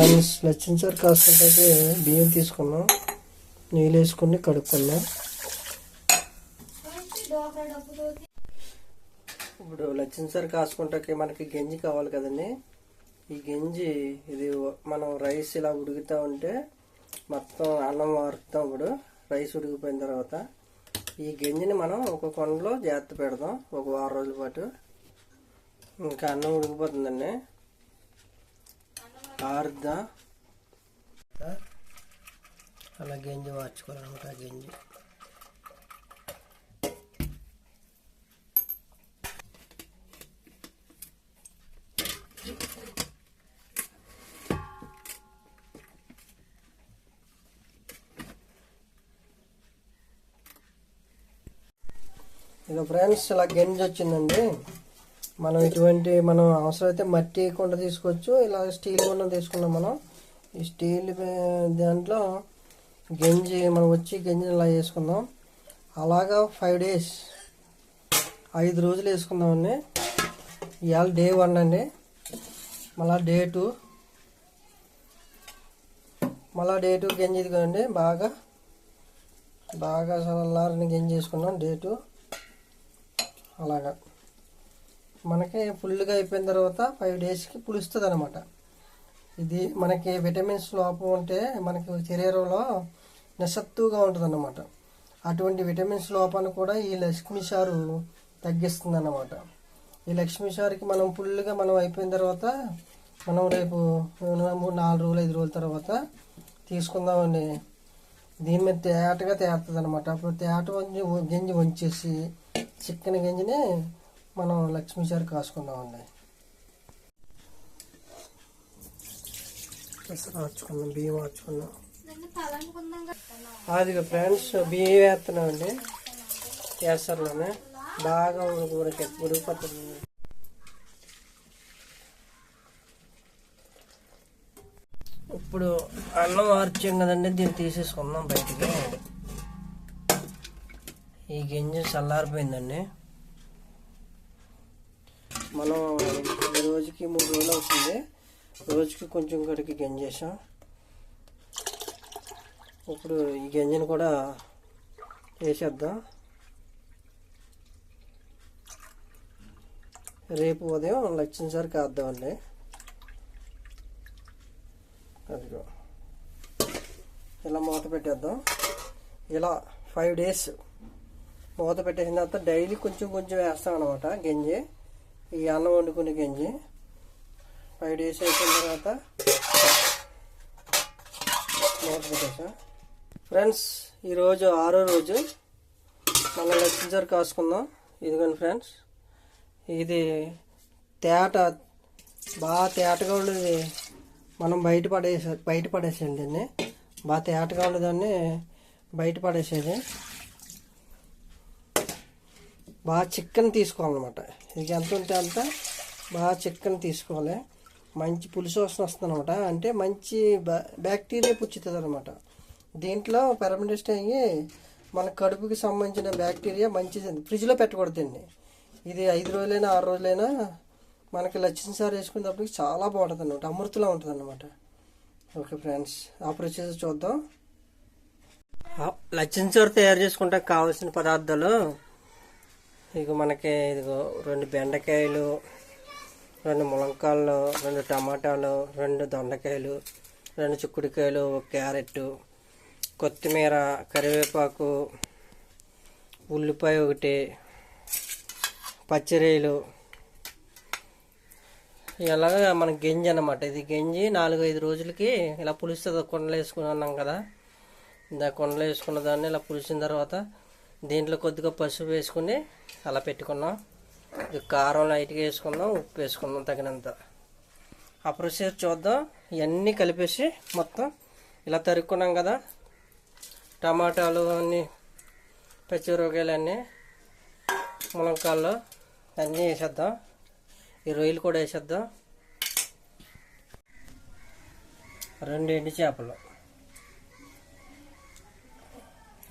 Friends లచ్చించారు కాసుకుంటే బియ్యం తీసుకున్నాం. నీళ్ళు వేసుకుని కడుక్కున్నాం. ఇప్పుడు లచ్చించారు కాసుకుంటాకి మనకి గంజి కావాలి కదండి. ఈ గంజి ఇది మనం రైస్ ఇలా ఉడుకుతూ ఉంటే మొత్తం అన్నం వారుతాం ఇప్పుడు. రైస్ ఉడికిపోయిన తర్వాత ఈ గంజిని మనం ఒక కొండలో జాగ్రత్త పెడదాం. ఒక వారం రోజుల పాటు. ఇంకా అన్నం ఉడికిపోతుందండి. ఆరుద్దా అలా గంజి మార్చుకోవాలన్నమాట ఆ గంజి. ఇక ఫ్రెండ్స్ ఇలా గంజి వచ్చిందండి. మనం ఇటువంటి మనం అవసరమైతే మట్టి కుండ తీసుకోవచ్చు ఇలా స్టీల్ కుండ తీసుకున్నాం మనం. ఈ స్టీల్ దాంట్లో గంజి మనం వచ్చి గంజిని ఇలా వేసుకుందాం అలాగా ఫైవ్ డేస్ ఐదు రోజులు వేసుకుందామండి ఇవాళ డే వన్ అండి. మళ్ళా డే టూ మళ్ళా డే టూ గంజి ఇదిగోండి బాగా బాగా చల్లారని గంజి వేసుకున్నాం డే టూ అలాగా. మనకి ఫుల్గా అయిపోయిన తర్వాత ఫైవ్ డేస్కి పులుస్తుంది అనమాట ఇది మనకి విటమిన్స్ లోపం ఉంటే మనకి శరీరంలో నిస్సత్తుగా ఉంటుంది అటువంటి విటమిన్స్ లోపాన్ని కూడా ఈ లక్ష్మీ సారు తగ్గిస్తుంది అన్నమాట ఈ లక్ష్మీ సారుకి మనం ఫుల్గా మనం అయిపోయిన తర్వాత మనం రేపు మూడు నాలుగు రోజులు ఐదు రోజుల తర్వాత తీసుకుందామండి. దీని మీద తేటగా తేరుతుంది అనమాట అప్పుడు తేట వంచి గింజి వంచేసి చిక్కని గింజని మనం లక్ష్మీ సార్ కాసుకుందామండి పెసర మార్చుకుందాం బియ్యం మార్చుకుందాం. అది ఫ్రెండ్స్ బియ్యం వేస్తున్నామండి. కేసర్లోనే బాగా ఉడికి ఉడికిపోతుంది. ఇప్పుడు అన్నం ఆర్చాం కదండి దీన్ని తీసేసుకుందాం బయటికి. ఈ గింజ చల్లారిపోయిందండి. మనం ఈ రోజుకి మూడు రోజులు అవుతుంది. రోజుకి కొంచెం కడిగి గంజేసాం ఇప్పుడు ఈ గంజని కూడా వేసేద్దాం. రేపు ఉదయం లక్షించారు కాద్దామండి అదిగో. ఇలా మూత పెట్టేద్దాం. ఇలా ఫైవ్ డేస్ మూత పెట్టేసిన తర్వాత డైలీ కొంచెం కొంచెం వేస్తాం అనమాట గంజి. ఈ అన్నం వండుకునే గంజి. ఫైవ్ డేస్ అయిపోయిన తర్వాత మూత ఫ్రెండ్స్ ఈరోజు ఆరో రోజు. మళ్ళీ లెక్చర్ కాసుకుందాం. ఇదిగోండి ఫ్రెండ్స్. ఇది తేట బాగా తేటగా ఉండేది. మనం బయట పడేసే బయట పడేసేయండి దీన్ని. బాగా తేటగా ఉండేదాన్ని బయట పడేసేది. బాగా చికెన్ తీసుకోవాలన్నమాట. ఇది ఎంత ఉంటే అంత బాగా చికెన్ తీసుకోవాలి. మంచి పులుసు వాసన వస్తుంది అనమాట అంటే మంచి బ్యాక్టీరియా పుచ్చుతుంది అనమాట దీంట్లో పెరమిడిస్ట్ అయ్యి మన కడుపుకి సంబంధించిన బ్యాక్టీరియా మంచిది ఫ్రిడ్జ్లో పెట్టకూడదండి ఇది ఐదు రోజులైనా ఆరు రోజులైనా మనకి లచ్చిన సార్ వేసుకునేటప్పటికి చాలా బాగుంటుంది అనమాట అమృతలా ఉంటుంది అనమాట ఓకే ఫ్రెండ్స్ ఆ ప్రొసీజర్ చూద్దాం. లచ్చిన సార్ తయారు చేసుకుంటానికి కావాల్సిన పదార్థాలు ఇక మనకి ఇదిగో రెండు బెండకాయలు రెండు ములంకాయలు రెండు టమాటాలు రెండు దొండకాయలు రెండు చిక్కుడుకాయలు ఒక క్యారెట్ కొత్తిమీర కరివేపాకు ఉల్లిపాయ ఒకటి పచ్చిరేలు. ఇలాగా మన గింజ అన్నమాట. ఇది గంజి నాలుగు ఐదు రోజులకి ఇలా పులుస్తుంది కుండలు వేసుకుని ఉన్నాం కదా. ఇందా కుండలు వేసుకున్న దాన్ని ఇలా పులిసిన తర్వాత దీంట్లో కొద్దిగా పసుపు వేసుకుని అలా పెట్టుకున్నాం. కారం లైట్గా వేసుకుందాం ఉప్పు వేసుకుందాం తగినంత. ఆ ప్రొసీజర్ చూద్దాం. ఇవన్నీ కలిపేసి మొత్తం ఇలా తరుక్కున్నాం కదా. టమాటాలు అన్నీ పచ్చిమిరపకాయలు అన్నీ మునక్కాయలు అన్నీ వేసేద్దాం. ఈ రొయ్యలు కూడా వేసేద్దాం. రెండు ఎండు చేపలు.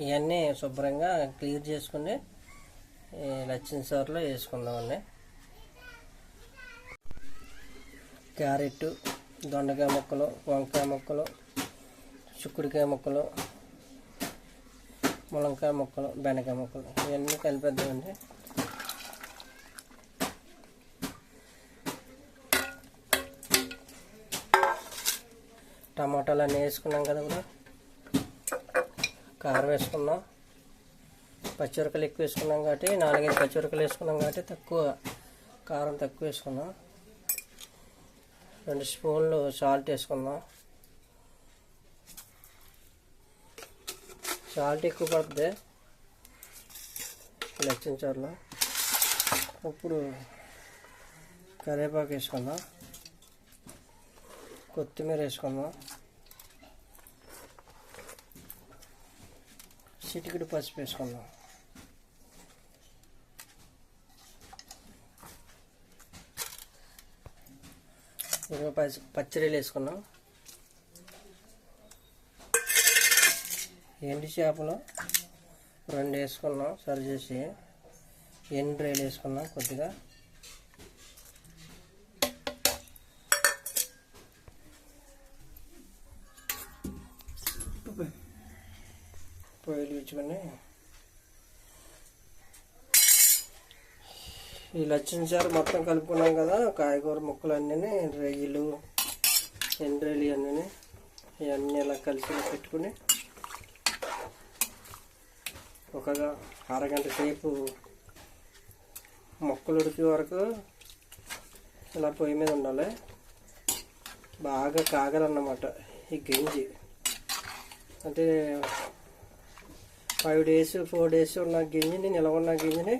ఇవన్నీ శుభ్రంగా క్లియర్ చేసుకుని లచ్చిన సార్లో వేసుకుందామండి. క్యారెట్ దొండకాయ ముక్కలు వంకాయ ముక్కలు చిక్కుడుకాయ ముక్కలు ములంకాయ ముక్కలు బెండకాయ ముక్కలు ఇవన్నీ కలిపేద్దామండి. టమాటాలు అన్నీ వేసుకున్నాం కదా ఇప్పుడు. కారం వేసుకున్నాం. పచ్చిమిరపకాయలు ఎక్కువ వేసుకున్నాం కాబట్టి నాలుగైదు పచ్చిమిరపకాయలు వేసుకున్నాం కాబట్టి తక్కువ కారం తక్కువ వేసుకున్నాం. రెండు స్పూన్లు సాల్ట్ వేసుకుందాం సాల్ట్ ఎక్కువ పడుతుంది. లెక్కించారులో ఇప్పుడు కరివేపాకు వేసుకుందాం కొత్తిమీర వేసుకుందాం చిటికెడు పసుపు వేసుకుందాం. ఇరవై పచ్చి పచ్చడిలు వేసుకున్నాం ఎండు చేపలు రెండు వేసుకున్నాం సరి చేసి ఎండు రైలు వేసుకున్నాం కొద్దిగా. పొయ్యిలు ఇచ్చుకొని ఈ లచ్చించారు మొత్తం కలుపుకున్నాం కదా కాయగూర ముక్కలు అన్నీ రొయ్యలు ఎండ్రలు ఇవన్నీ ఇవన్నీ ఇలా కలిసి పెట్టుకుని ఒక అరగంట సేపు మొక్కలు ఉడికే వరకు ఇలా పొయ్యి మీద ఉండాలి. బాగా కాగలన్నమాట ఈ గింజి. అంటే ఫైవ్ డేస్ ఫోర్ డేస్ ఉన్న గింజని నిలవ ఉన్న గింజని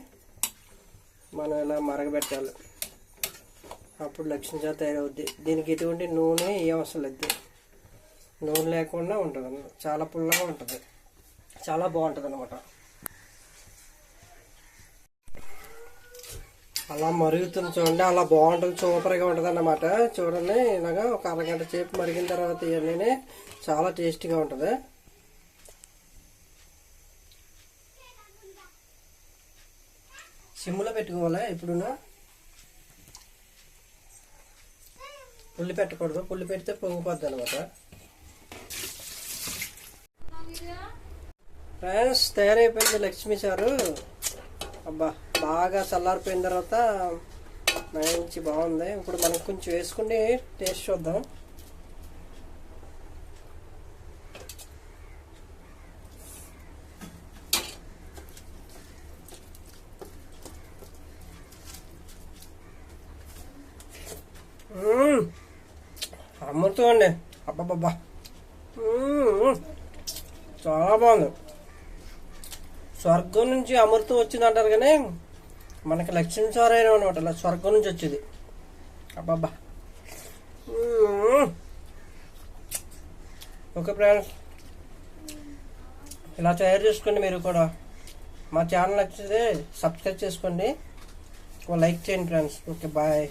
మనం ఇలా మరగబెట్టాలి. అప్పుడు లక్షణంగా తయారవుద్ది. దీనికి ఎటువంటి నూనె ఏ అవసరం లేదు. నూనె లేకుండా ఉంటుంది. చాలా పుల్లగా ఉంటుంది. చాలా బాగుంటుంది అనమాట అలా మరుగుతుంది చూడండి. అలా బాగుంటుంది. సూపర్గా ఉంటుంది అన్నమాట చూడండి. ఇలాగా ఒక అరగంట సేపు మరిగిన తర్వాత ఇవన్నీ చాలా టేస్టీగా ఉంటుంది. సిమ్లో పెట్టుకోవాలా? ఇప్పుడునా పుల్లి పెట్టకూడదు. పుల్లి పెడితే పొంగిపోద్ది అనమాట ఫ్రెండ్స్ తయారైపోయింది లక్ష్మి చారు అబ్బా బాగా చల్లారిపోయిన తర్వాత మంచి బాగుంది. ఇప్పుడు మనం కొంచెం వేసుకుని టేస్ట్ చూద్దాం. అమృతం అండి అబ్బబ్బబ్బా. చాలా బాగుంది. స్వర్గం నుంచి అమృతం వచ్చింది అంటారు కానీ మనకి లక్ష్మీ స్వరైన అనమాట అలా స్వర్గం నుంచి వచ్చేది. అబ్బాబ్బా. Okay friends. ఇలా తయారు చేసుకోండి మీరు కూడా. మా ఛానల్ నచ్చితే సబ్స్క్రైబ్ చేసుకోండి. లైక్ చేయండి ఫ్రెండ్స్. Okay bye.